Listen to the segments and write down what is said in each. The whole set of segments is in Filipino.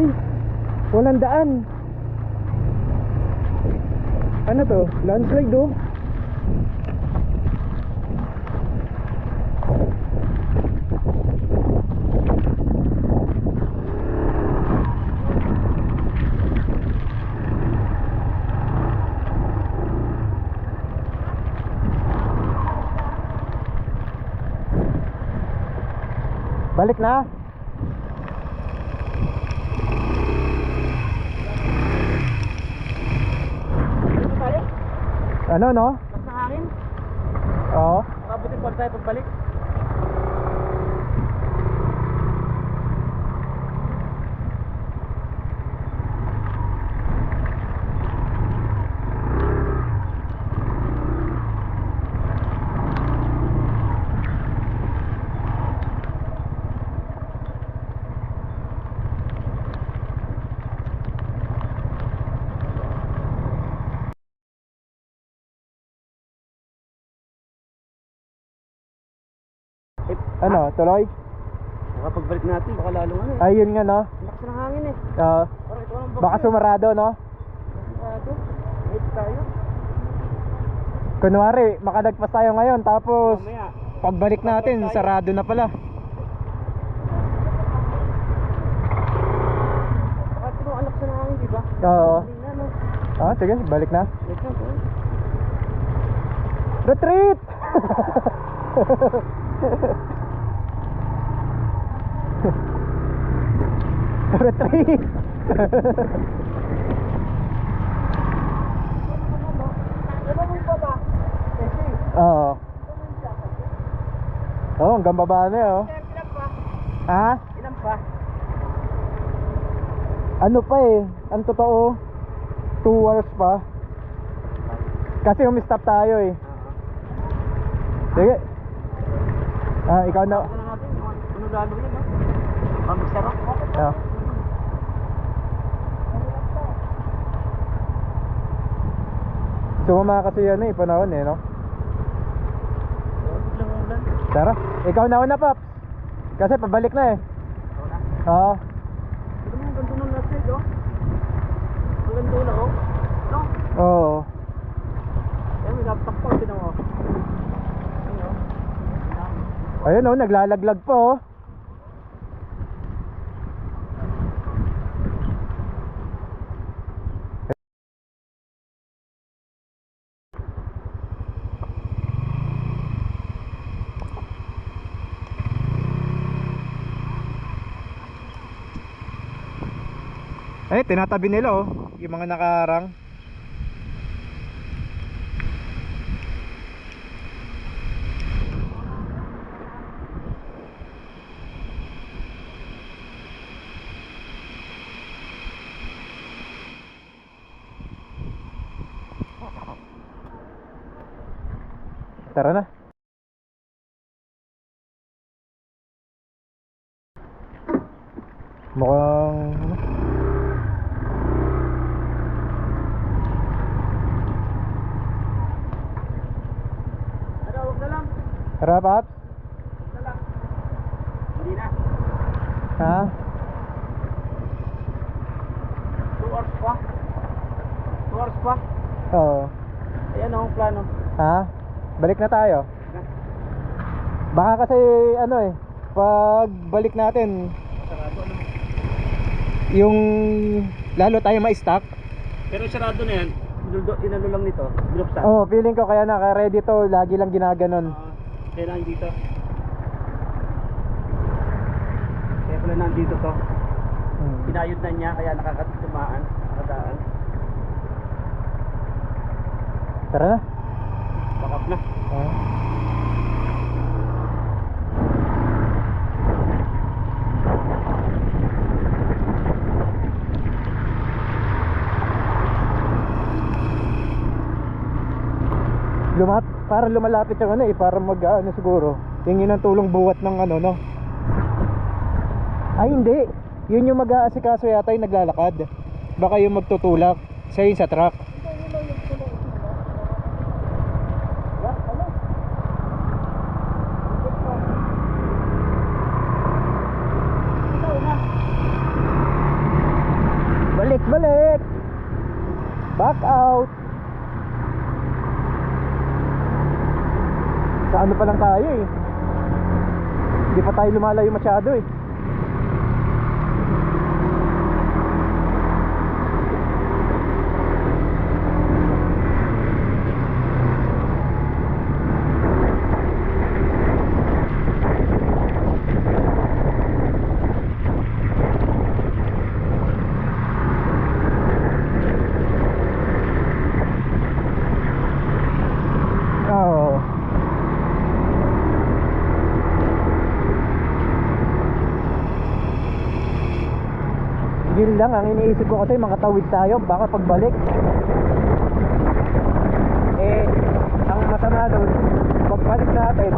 Ay, walang daan. Ano to? Landslide do? Balik na. Dito tayo. Ano no? Mas ng hangin. Oo. Mabutin pa tayo pagbalik. Ano, tuloy? Baka pagbalik natin, baka lalo ano eh. Ayun nga no. Lakas ng hangin eh. Oo. Parang ito ang baka sumarado no. Sarado. Wait tayo. Kunwari, makadagpas tayo ngayon tapos pagbalik natin, sarado na pala. Baka ito ang lakas ng hangin, di ba? Oo. Ah, sige, balik na. Retreat! Retreat! Oo. Oo, hanggang baba na eh, oh. sir, ilan pa? Ha? Ilan pa? Ano pa eh, ang totoo, 2 hours pa. Kasi umistop tayo eh. Sige. Ah, ikaw na. Ano natin? Ano lalo yun, no? Pamigsarap. Ah. Sumama kasi yan eh, panahon eh, no? Tara, ikaw na una, Paps. Kasi pabalik na eh. Oo. Tignan mo, ang ganda ng last night, oh. Ang ganda na, oh. No? Oo. Ayan, may laptop pa, tinan mo. Ano? Ayun oh, naglalaglag pa oh. Eh, tinatabi nila oh, yung mga nakarang. Tara na. Mukhang ano? Ano, huwag na lang. Tara, Paps. Hindi na. Ha? 2 hours pa. 2 hours pa. Oo. Ayan oh, ang plano. Ha? Balik na tayo. Baka kasi ano eh, pag balik natin, Sarado, ano? yung lalo tayo ma-stock. Pero sarado na yan. Inalo lang nito. Binuksan. Oh, feeling ko kaya naka-ready to, lagi lang ginaganon. Kailangan dito. Kaya pala nandito to. Hmm. Pinayod na niya kaya nakakatumaan. Nakadaan. Tara na. Back up na. Ah. Lumat, parang lumalapit yung ano eh, parang mag ano siguro. Tingin ng tulong buwat ng ano no. Ay hindi, yun yung mag-aasikaso yata yung naglalakad. Baka yung magtutulak, siya yung sa truck. Sa ano pa lang tayo eh. Hindi pa tayo lumalayo masyado eh. Oo. Yun lang, ang iniisip ko kasi makatawid tayo, baka pagbalik. Eh, ang masama doon, pagbalik natin,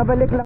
Pinabalik lang